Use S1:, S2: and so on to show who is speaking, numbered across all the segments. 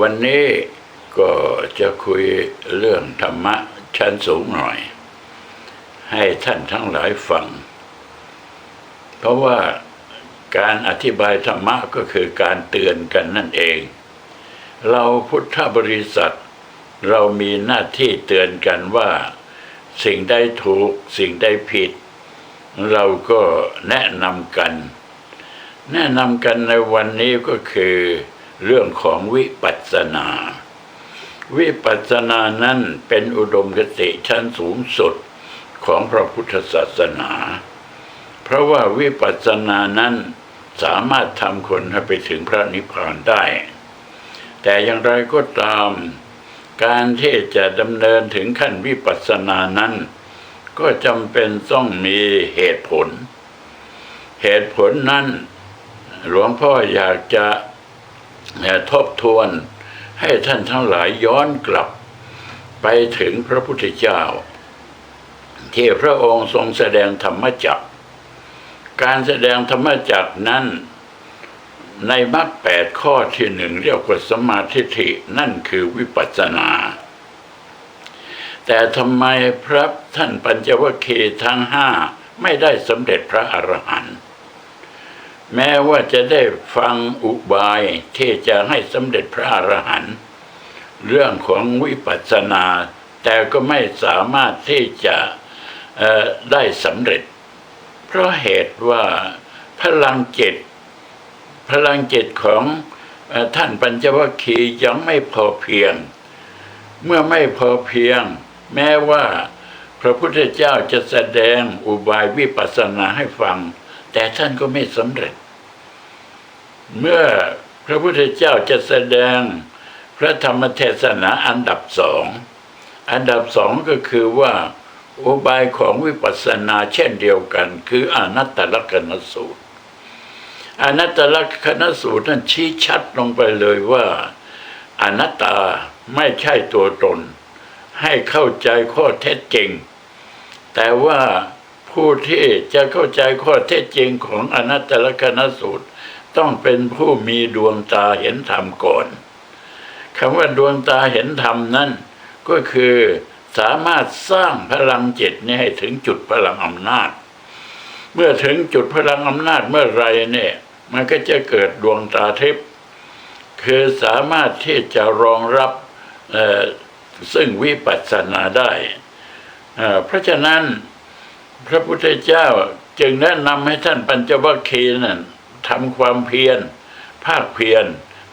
S1: วันนี้ก็จะคุยเรื่องธรรมะชั้นสูงหน่อย ให้ท่านทั้งหลายฟัง เพราะว่าการอธิบายธรรมะก็คือการเตือนกันนั่นเอง เราพุทธบริษัท เรามีหน้าที่เตือนกันว่า สิ่งใดถูกสิ่งใดผิด เราก็แนะนำกัน แนะนำกันในวันนี้ก็คือ เรื่องของวิปัสสนา วิปัสสนานั้นเป็นอุดมคติชั้นสูงสุดของพระพุทธศาสนา เพราะว่าวิปัสสนานั้นสามารถทำคนให้ไปถึงพระนิพพานได้ แต่อย่างไรก็ตาม การที่จะดำเนินถึงขั้นวิปัสสนานั้น ก็จำเป็นต้องมีเหตุผล เหตุผลนั้น หลวงพ่ออยากจะ ทบทวนให้ท่านทั้งหลายย้อนกลับไปถึงพระพุทธเจ้า ที่พระองค์ทรงแสดงธรรมจักร การแสดงธรรมจักรนั้นในมรรคแปดข้อที่หนึ่งเรียกว่าสมาธิินั่นคือวิปัสสนา แต่ทำไมพระท่านปัญจวัคคีย์ทั้งห้าไม่ได้สำเร็จพระอรหันต์ แม้ว่าจะได้ฟังอุบายที่จะให้สำเร็จพระอรหันต์เรื่องของวิปัสสนา แต่ก็ไม่สามารถที่จะได้สำเร็จ เพราะเหตุว่าพลังจิตพลังจิตของท่านปัญจวัคคีย์ยังไม่พอเพียง เมื่อไม่พอเพียง แม้ว่าพระพุทธเจ้าจะแสดงอุบายวิปัสสนาให้ฟัง แต่ท่านก็ไม่สำเร็จ เมื่อพระพุทธเจ้าจะแสดงพระธรรมเทศนาอันดับสอง อันดับสองก็คือว่าอุบายของวิปัสสนาเช่นเดียวกัน คืออนัตตลกนสูตร อนัตตลกนสูตรนั้นชี้ชัดลงไปเลยว่า อนัตตาไม่ใช่ตัวตน ให้เข้าใจข้อเท็จจริง แต่ว่า ผู้ที่จะเข้าใจข้อเท็จจริงของอนัตตลกนสูตร ต้องเป็นผู้มีดวงตาเห็นธรรมก่อนคำว่าดวงตาเห็นธรรมนั้นก็คือสามารถสร้างพลังจิตนี้ให้ถึงจุดพลังอำนาจ เมื่อถึงจุดพลังอำนาจเมื่อไรเนี่ยมันก็จะเกิดดวงตาทิพย์คือสามารถที่จะรองรับซึ่งวิปัสสนาได้ เพราะฉะนั้น พระพุทธเจ้าจึงแนะนำให้ท่านปัญจวัคคีย์นั้นทำความเพียรภาคเพียร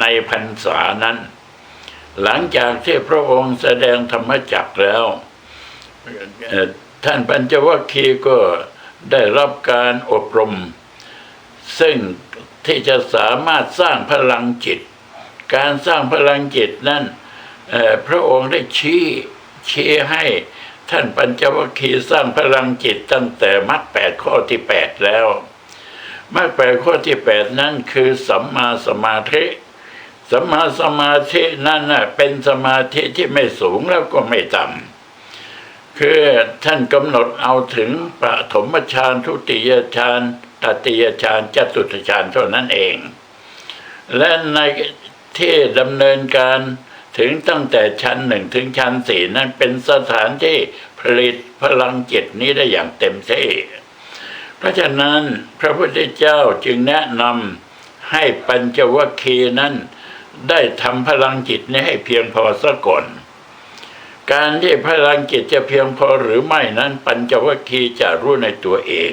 S1: ในพรรษานั้น หลังจากที่พระองค์แสดงธรรมจักรแล้ว ท่านปัญจวัคคีย์ก็ได้รับการอบรม ซึ่งที่จะสามารถสร้างพลังจิต การสร้างพลังจิตนั้นพระองค์ได้ชี้ชี้ให้ ท่านปัญจวัคคีย์สร้างพลังจิตตั้งแต่มรรคแปดข้อที่แปดแล้วมรรคแปดข้อที่แปดนั้นคือสัมมาสมาธิสัมมาสมาธินั้นเป็นสมาธิที่ไม่สูงแล้วก็ไม่ต่ำคือท่านกำหนดเอาถึงปฐมฌานทุติยฌานตติยฌานจตุตฌานเท่านั้นเอง และในที่ดำเนินการ ถึงตั้งแต่ชั้นหนึ่งถึงชั้นสี่นั้นเป็นสถานที่ผลิตพลังจิตนี้ได้อย่างเต็มที่เพราะฉะนั้นพระพุทธเจ้าจึงแนะนำให้ปัญจวัคคีย์นั้น ได้ทำพลังจิตนี้ให้เพียงพอซะก่อนการที่พลังจิตจะเพียงพอหรือไม่นั้น ปัญจวัคคีย์จะรู้ในตัวเอง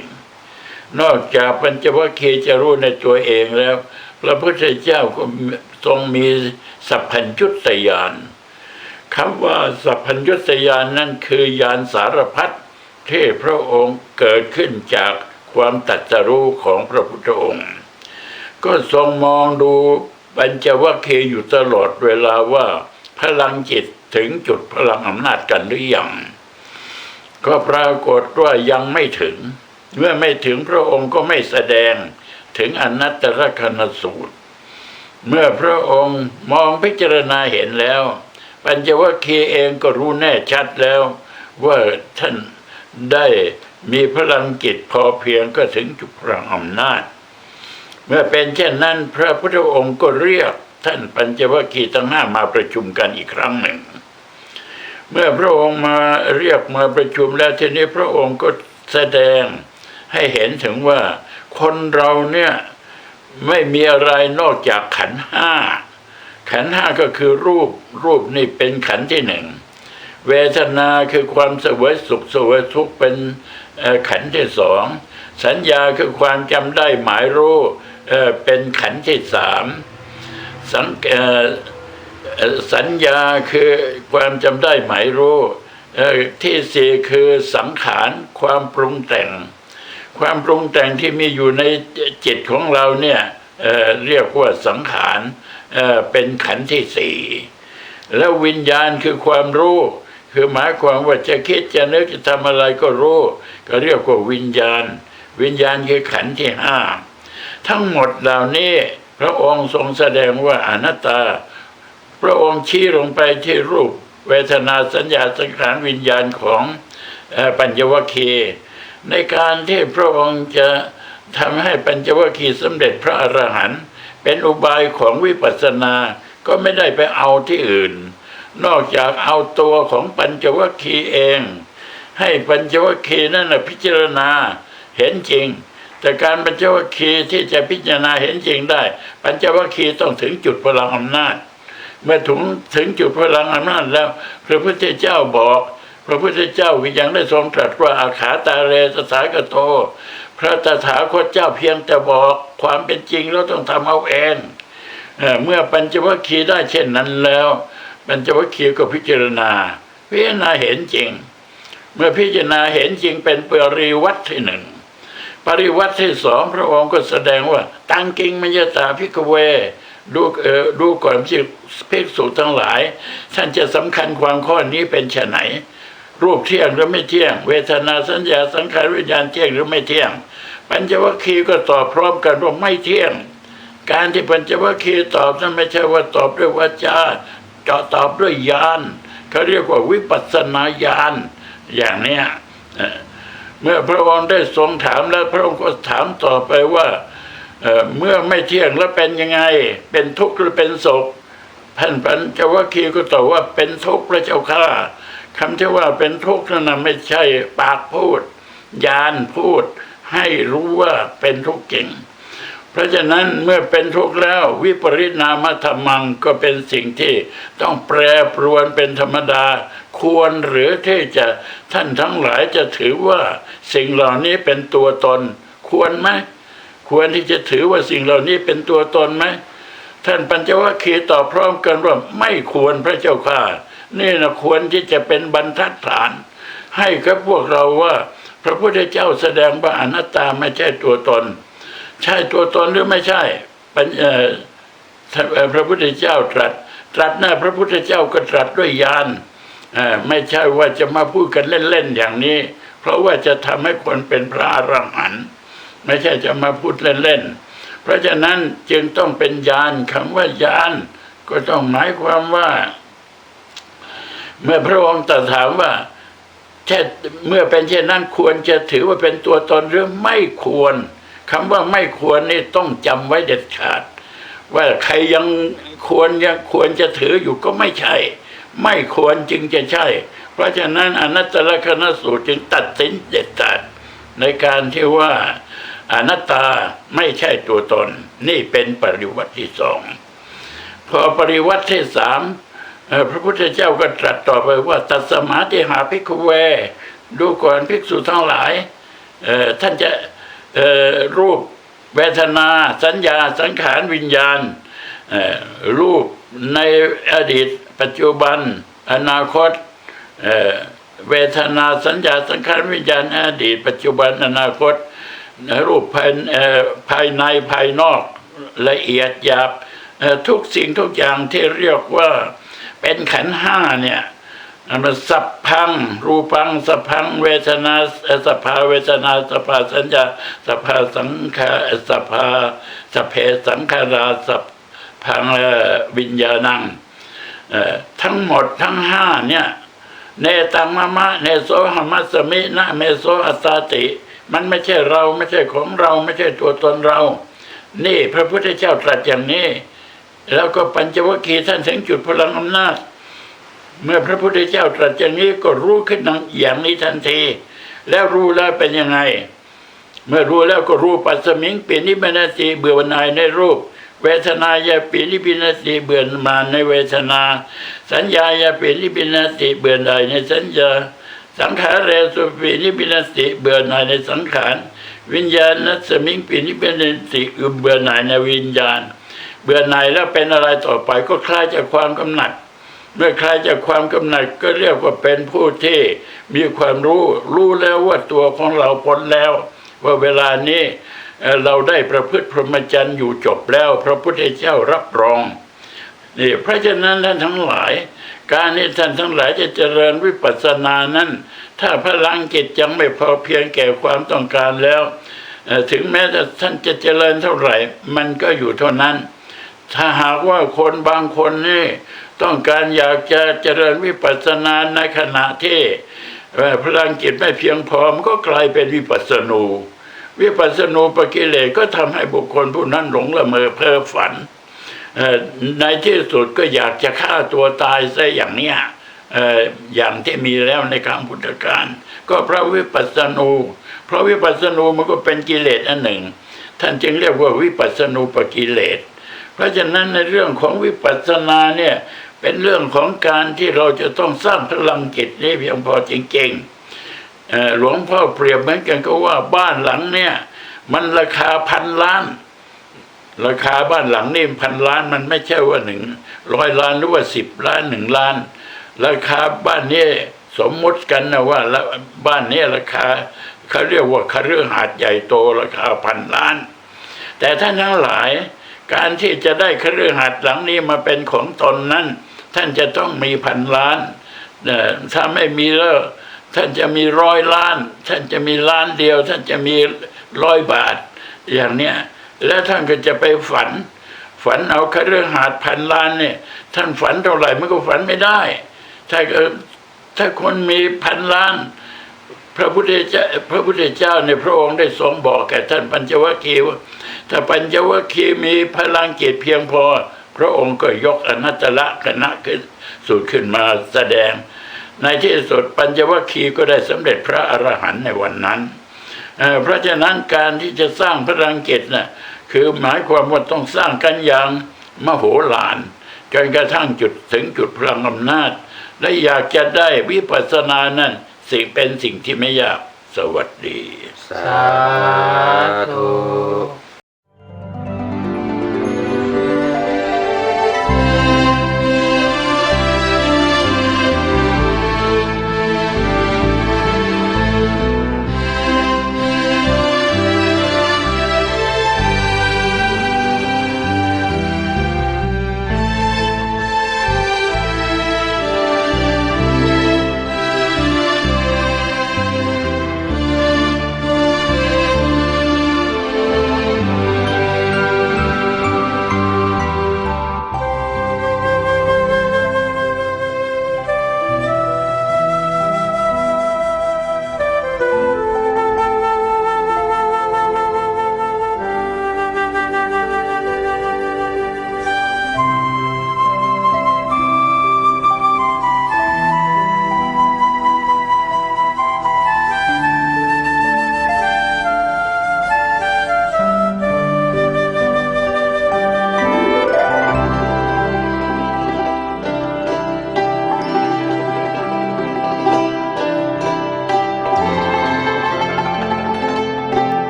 S1: นอกจากปัญจวัคคีย์จะรู้ในตัวเองแล้ว พระพุทธเจ้าก็ทรงมีสัพพัญญุตยานคำว่าสัพพัญญุตยานนั่นคือยานสารพัดที่พระองค์เกิดขึ้นจากความตัดสรู้ของพระพุทธองค์ ก็ทรงมองดูปัญจวัคคีย์อยู่ตลอดเวลาว่า พลังจิตถึงจุดพลังอำนาจกันหรือยัง ก็ปรากฏว่ายังไม่ถึง เมื่อไม่ถึงพระองค์ก็ไม่แสดง ถึงอนัตตลกนสูตร เมื่อพระองค์มองพิจารณาเห็นแล้ว ปัญจวัคคีย์เองก็รู้แน่ชัดแล้ว ว่าท่านได้มีพลังจิตพอเพียงก็ถึงจุดพลังอำนาจ เมื่อเป็นเช่นนั้นพระพุทธองค์ก็เรียกท่านปัญจวัคคีย์ทั้งห้ามาประชุมกันอีกครั้งหนึ่ง เมื่อพระองค์มาเรียกมาประชุมแล้วทีนี้พระองค์ก็แสดงให้เห็นถึงว่า คนเราเนี่ยไม่มีอะไรนอกจากขันห้า ขันห้าก็คือรูป รูปนี่เป็นขันที่หนึ่ง เวทนาคือความสวยสุขสวยทุกข์เป็นขันที่สอง สัญญาคือความจำได้หมายรู้เป็นขันที่สามสังสัญญาคือความจำได้หมายรู้ที่สี่คือสังขารความปรุงแต่ง ความปรุงแต่งที่มีอยู่ในจิตของเราเนี่ยเเรียกว่าสังขารเเป็นขันธ์ที่สี่แล้ววิญญาณคือความรู้ คือหมายความว่าจะคิดจะนึกจะทำอะไรก็รู้ ก็เรียกว่าวิญญาณ วิญญาณคือขันธ์ที่ห้าทั้งหมดเหล่านี้พระองค์ทรงแสดงว่าอนัตตา พระองค์ชี้ลงไปที่รูป เวทนาสัญญาสังขารวิญญาณของปัญจวัคคีย์ ในการที่พระองค์จะทำให้ปัญจวัคคีย์สำเร็จพระอรหันต์เป็นอุบายของวิปัสสนาก็ไม่ได้ไปเอาที่อื่น นอกจากเอาตัวของปัญจวัคคีย์เอง ให้ปัญจวัคคีย์นั่นนะพิจารณาเห็นจริง แต่การปัญจวัคคีย์ที่จะพิจารณาเห็นจริงได้ ปัญจวัคคีย์ต้องถึงจุดพลังอำนาจ เมื่อถึงถึงจุดพลังอำนาจแล้ว พระพุทธเจ้าบอก พระพุทธเจ้าก็ยังได้ทรงตรัสว่าอาขาตาเรสสากโต พระตถาคตเจ้าเพียงแต่บอกความเป็นจริงเราต้องทำเอาเองเมื่อปัญจวัคคีย์ได้เช่นนั้นแล้ว ปัญจวัคคีย์ก็พิจารณา พิจารณาเห็นจริง เมื่อพิจารณาเห็นจริงเป็นปริวัติที่หนึ่งปริวัติที่สองพระองค์ก็แสดงว่าตังกิงมัญญตาพิกเวดูเออดูก่อนที่ภิกษุทั้งหลาย ท่านจะสำคัญความข้อนี้เป็นไฉน รูปเที่ยงหรือไม่เที่ยง เวทนาสัญญาสังขารวิญญาณเที่ยงหรือไม่เที่ยง ปัญจวัคคีย์ก็ตอบพร้อมกันว่าไม่เที่ยง การที่ปัญจวัคคีย์ตอบนั้นไม่ใช่ว่าตอบด้วยวาจาจะตอบด้วยญาณเขาเรียกว่าวิปัสสนาญาณอย่างเนี้ยเมื่อพระองค์ได้ทรงถามแล้วพระองค์ก็ถามต่อไปว่าเอ่อเมื่อไม่เที่ยงแล้วเป็นยังไง เป็นทุกข์หรือเป็นสุขท่านปัญจวัคคีย์ก็ตอบว่าเป็นทุกข์พระเจ้าข้า คำที่ว่าเป็นทุกข์นั้นไม่ใช่ปากพูดญาณพูด ให้รู้ว่าเป็นทุกข์จริง เพราะฉะนั้นเมื่อเป็นทุกข์แล้ววิปริณามธรรมังก็เป็นสิ่งที่ต้องแปรปรวนเป็นธรรมดา ควรหรือที่จะท่านทั้งหลายจะถือว่าสิ่งเหล่านี้เป็นตัวตน ควรไหมควรที่จะถือว่าสิ่งเหล่านี้เป็นตัวตนไหมท่านปัญจวัคคีย์ตอบพร้อมกันว่าไม่ควรพระเจ้าค่ะ นี่นะควรที่จะเป็นบรรทัดฐาน ให้กับพวกเราว่า พระพุทธเจ้าแสดงว่าอนัตตาไม่ใช่ตัวตน ใช่ตัวตนหรือไม่ใช่พระพุทธเจ้าตรัส ตรัสหน้าพระพุทธเจ้าก็ตรัสด้วยญาณไม่ใช่ว่าจะมาพูดกันเล่นๆอย่างนี้ เพราะว่าจะทำให้คนเป็นพระอรหันต์ไม่ใช่จะมาพูดเล่นๆเพราะฉะนั้นจึงต้องเป็นญาณคำว่าญาณก็ต้องหมายความว่า เมื่อพระองค์ตรัสถามว่าแค่เมื่อเป็นเช่นนั้นควรจะถือว่าเป็นตัวตนหรือไม่ควรคำว่าไม่ควรนี่ต้องจำไว้เด็ดขาด ว่าใครยังควรยังควรจะถืออยู่ก็ไม่ใช่ ไม่ควรจึงจะใช่ เพราะฉะนั้นอนัตตลกนสูตรจึงตัดสินเด็ดขาดในการที่ว่าอนัตตาไม่ใช่ตัวตน นี่เป็นปริวัติที่สองพอปริวัติที่สาม พระพุทธเจ้าก็ตรัสต่อไปว่าตัดสมาธิหาภิกขุเว ดูก่อนภิกษุทั้งหลายท่านจะรูปเวทนาสัญญาสังขารวิญญาณรูปในอดีต ปัจจุบัน อนาคตเวทนาสัญญาสังขารวิญญาณอดีต ปัจจุบันอนาคตรูปภายภายในภายนอกละเอียดหยาบทุกสิ่งทุกอย่างที่เรียกว่า เป็นขันห้าเนี่ยมันสัพพัง รูปังสัพพัง เวทนาสภาเวทนาสภาสัญญาสภาสังขารสภาสเพสังขาราสัพพังวิญญาณังทั้งหมดทั้งห้าเนี่ยเนตังมะมะเนโสหมัสมินะเมโสอัตตาติ มันไม่ใช่เราไม่ใช่ของเรา ไม่ใช่ตัวตนเรา นี่พระพุทธเจ้าตรัสอย่างนี้ แล้วก็ปัญจวัคคีย์ท่านถึงจุดพลังอำนาจ เมื่อพระพุทธเจ้าตรัสอย่างนี้ก็รู้ขึ้นอย่างนี้ทันที แล้วรู้แล้วเป็นยังไง เมื่อรู้แล้วก็รู้ปัสมิงปีนิพนาสีเบื่อหน่ายในรูป เวทนายาปีนิพพานาสีเบื่อหน่าในเวทนา สัญญายาปีนิพพานาสีเบื่อหน่ายในสัญญา สังขารเรสุปีนิพพานาสีเบื่อหน่ายในสังขาร วิญญาณนัสมิงปีนิพพานาสีเบื่อหน่ายในวิญญาณ เบื่อหน่ายแล้วเป็นอะไรต่อไปก็คลายจากความกำหนัด เมื่อคลายจากความกำหนัดก็เรียกว่าเป็นผู้ที่มีความรู้ รู้แล้วว่าตัวของเราพ้นแล้ว ว่าเวลานี้เราได้ประพฤติพรหมจรรย์อยู่จบแล้ว พระพุทธเจ้ารับรองนี่เพราะฉะนั้นท่านทั้งหลาย การที่ท่านทั้งหลายจะเจริญวิปัสสนานั้น ถ้าพลังจิตยังไม่พอเพียงแก่ความต้องการแล้ว ถึงแม้ท่านจะเจริญเท่าไหร่ มันก็อยู่เท่านั้น ถ้าหากว่าคนบางคนนี่ต้องการอยากจะเจริญวิปัสสนาในขณะที่พลังจิตไม่เพียงพอมันก็กลายเป็นวิปัสสนูวิปัสสนูปกิเลสก็ทำให้บุคคลผู้นั้นหลงละเมอเพ้อฝันในที่สุดก็อยากจะฆ่าตัวตายซะอย่างเนี้ยอย่างที่มีแล้วในครั้งพุทธกาลก็พระวิปัสสนู เพราะวิปัสสนูมันก็เป็นกิเลสอันหนึ่ง ท่านจึงเรียกว่าวิปัสสนูปกิเลส เพราะฉะนั้นในเรื่องของวิปัสสนาเนี่ยเป็นเรื่องของการที่เราจะต้องสร้างพลังจิตนี้เพียงพอจริงๆหลวงพ่อเปรียบเหมือนกันก็ว่าบ้านหลังเนี่ยมันราคาพันล้าน ราคาบ้านหลังนี่พันล้านมันไม่ใช่ว่าหนึ่งร้อยล้านหรือว่าสิบล้านหนึ่งล้าน ราคาบ้านนี้สมมติกันนะว่าบ้านนี้ราคาเขาเรียกว่าคฤหาสน์ใหญ่โตราคาพันล้าน แต่ท่านทั้งหลาย การที่จะได้คฤหัสถ์หลังนี้มาเป็นของตนนั้น ท่านจะต้องมีพันล้านถ้าไม่มีแล้วท่านจะมีร้อยล้าน ท่านจะมีล้านเดียว ท่านจะมีร้อยบาท อย่างเนี้ยแล้วท่านก็จะไปฝัน ฝันเอาคฤหัสถ์พันล้านเนี่ย ท่านฝันเท่าไหร่มันก็ฝันไม่ได้ ถ้าถ้าคนมีพันล้าน พระพุทธเจ้าพระพุทธเจ้าในพระองค์ได้ทรงบอกแก่ท่านปัญจวัคคีย์ว่า ถ้าปัญจวัคคีย์มีพลังจิตเพียงพอ พระองค์ก็ยกอนัตตละคณะขึ้นสูตรขึ้นมาแสดง ในที่สุดปัญจวัคคีย์ก็ได้สำเร็จพระอรหันต์ในวันนั้นเพราะฉะนั้นการที่จะสร้างพลังจิตน่ะคือหมายความว่าต้องสร้างกันอย่างมโหฬารจนกระทั่งจุดถึงจุดพลังอำนาจ และอยากจะได้วิปัสสนานั้นสิ่งเป็นสิ่งที่ไม่ยากสวัสดี
S2: สาธุ